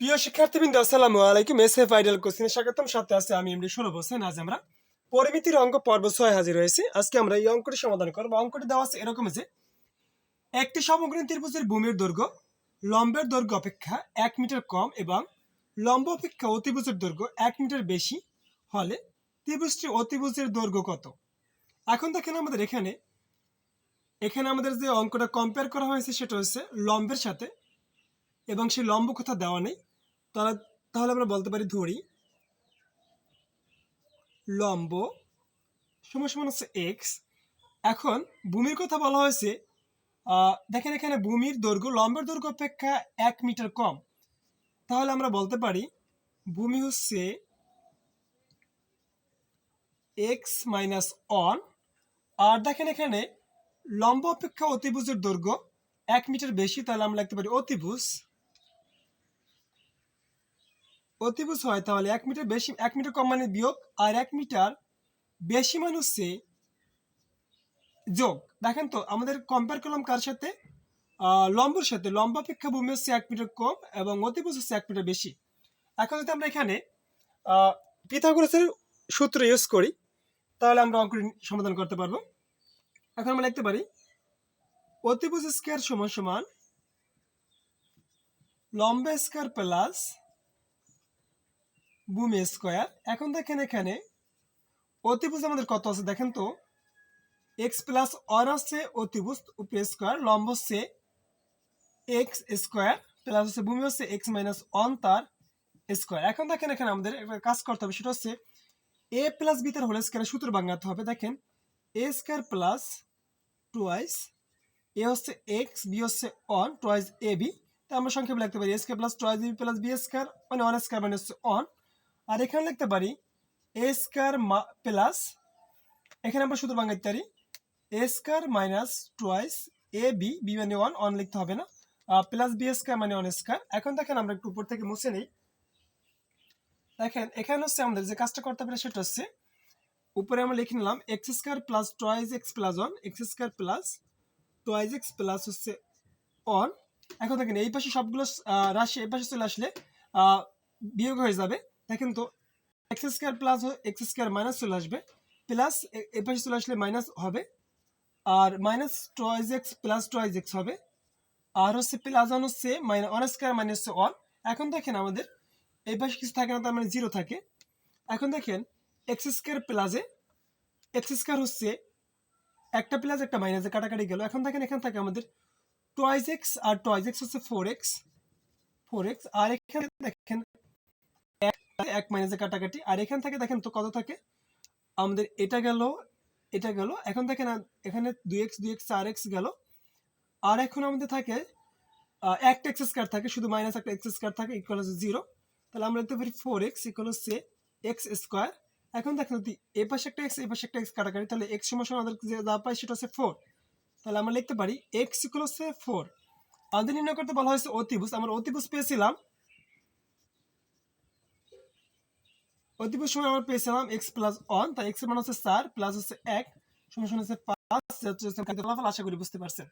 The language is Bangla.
প্রিয় শিক্ষার্থীবৃন্দ, আসসালামু আলাইকুম। এস এফ আইডাল কোচিনে স্বাগতম। সাথে আছে আমি এমডি ষোলো হোসেন। আজ আমরা পরিমিতির অঙ্ক পর্ব ছয় হাজির হয়েছি। আজকে আমরা এই অঙ্কটি সমাধান করব। অঙ্কটি দেওয়া আছে এরকম যে, একটি সমগ্র ত্রিভুজের ভূমির দৈর্ঘ্য লম্বের দৈর্ঘ্য অপেক্ষা এক মিটার কম এবং লম্ব অপেক্ষা অতিভুজের দৈর্ঘ্য এক মিটার বেশি হলে ত্রিভুজটি অতিভুজের দৈর্ঘ্য কত? এখন দেখেন আমাদের এখানে এখানে আমাদের যে অঙ্কটা কম্পেয়ার করা হয়েছে সেটা হচ্ছে লম্বের সাথে এবং সেই লম্ব কথা দেওয়া নেই। তাহলে তাহলে আমরা বলতে পারি ধরি। লম্ব সমান সমান হচ্ছে এক্স এখন ভূমির কথা বলা হয়েছে দেখেন এখানে ভূমির দৈর্ঘ্য, লম্বের দৈর্ঘ্য অপেক্ষা এক মিটার কম। তাহলে আমরা বলতে পারি ভূমি হচ্ছে এক্স মাইনাস অন আর দেখেন এখানে লম্ব অপেক্ষা অতিভুজের দৈর্ঘ্য এক মিটার বেশি, তাহলে আমরা লিখতে পারি অতিভুজ। অতিভুজ হয়, তাহলে এক মিটার বেশি, এক মিটার কম মানে বিয়োগ, আর এক মিটার বেশি মানে হচ্ছে যোগ। দেখেন তো, আমাদের কম্পেয়ার করলাম কার সাথে? লম্বর সাথে। লম্ব অপেক্ষা ভূমি হচ্ছে এক মিটার কম এবং অতিভুজ হচ্ছে এক মিটার বেশি। এখন যদি আমরা এখানে পিথাগোরাসের সূত্র ইউজ করি, তাহলে আমরা অঙ্ক সমাধান করতে পারব। এখন আমরা লিখতে পারি অতিভুজ স্কোয়ার সমান সমান লম্বা স্কোয়ার প্লাস ভূমি স্কোয়ার এখন দেখেন এখানে অতিভুজ আমাদের কত আছে দেখেন তো। এক্স প্লাস ওয়ান হচ্ছে অতিভুজ, উপরে স্কোয়ার লম্ব হচ্ছে এক্স স্কোয়ার প্লাস হচ্ছে ভূমি হচ্ছে এক্স মাইনাস ওয়ান তার স্কোয়ার এখন দেখেন এখানে আমাদের একটা কাজ করতে হবে, সেটা হচ্ছে এ প্লাস বি তার হোল স্কোয়ারের সূত্র বাঙাতে হবে। দেখেন a square plus twice a হচ্ছে এক্স বি হচ্ছে ওয়ান টুয়াইস এ বি তা আমরা সংক্ষেপে লিখতে পারি a square plus twice b plus b square মানে ওয়ান স্কোয়ার মানে হচ্ছে ওয়ান আর এখানে লিখতে পারি এ স্কোয়ার প্লাস এখানে আমরা শুধু বাঙাইতে পারি a square minus twice a b b মানে ওয়ান ওয়ান লিখতে হবে না। প্লাস বি স্কোয়ার মানে ওয়ান স্কোয়ার এখন দেখেন আমরা একটু উপর থেকে মুছে নিই। দেখেন, এখানে হচ্ছে আমাদের যে কাজটা করতে পারে সেটা হচ্ছে উপরে আমরা লিখে নিলাম x square plus twice x plus one x square plus twice x plus হচ্ছে ওয়ান এখন দেখেন, এই পাশে সবগুলো রাশি, এই পাশে চলে আসলে বিয়োগ হয়ে যাবে। দেখেন তো x square plus x square minus চলে আসবে প্লাস এই পাশে চলে আসলে মাইনাস হবে, আর minus twice x plus twice x হবে, আর হচ্ছে প্লাস ওয়ান হচ্ছে minus one square minus one এখন দেখেন আমাদের এই পাশে কিছু থাকে না, তার মানে জিরো থাকে। এখন দেখেন এক্স স্কোয়ার প্লাসে এক্স স্কোয়ার হচ্ছে একটা প্লাস একটা মাইনাসে কাটাকাটি গেল। এখন দেখেন, এখান থাকে আমাদের টুয়াইজ এক্স আর টুয়াইজ এক্স হচ্ছে ফোর এক্স ফোর এক্স আর এখানে দেখেন এক মাইনাসে কাটাকাটি। আর এখান থেকে দেখেন তো কত থাকে? আমাদের এটা গেল এটা গেল। এখন দেখেন এখানে দুই এক্স দুই এক্স চার এক্স গেল। আর এখন আমাদের থাকে একটা এক্স স্কোয়ার থাকে, শুধু মাইনাস একটা এক্স স্কোয়ার থাকে ইকুয়াল হচ্ছে জিরো তাহলে আমরা লিখতে পারি ফোর এক্স ইকুয়াল হচ্ছে এক্স স্কোয়ার এখন দেখেন যদি এ পাশে একটা এক্স এ পাশে একটা এক্স কাটাকাটি, তাহলে এক্স সমান আমাদের যে যা পাই সেটা হচ্ছে ফোর তাহলে আমরা লিখতে পারি এক্স ইকুয়াল হচ্ছে ফোর আমাদের নির্ণয় করতে বলা হয়েছে অতিভুজ। আমরা অতিভুজ পেয়েছিলাম অতিভুজ সময় আমরা পেয়েছিলাম এক্স প্লাস ওয়ান তাই এক্স মান হচ্ছে চার প্লাস হচ্ছে এক সমান হচ্ছে পাঁচ ফলাফল আশা করি বুঝতে পারছেন।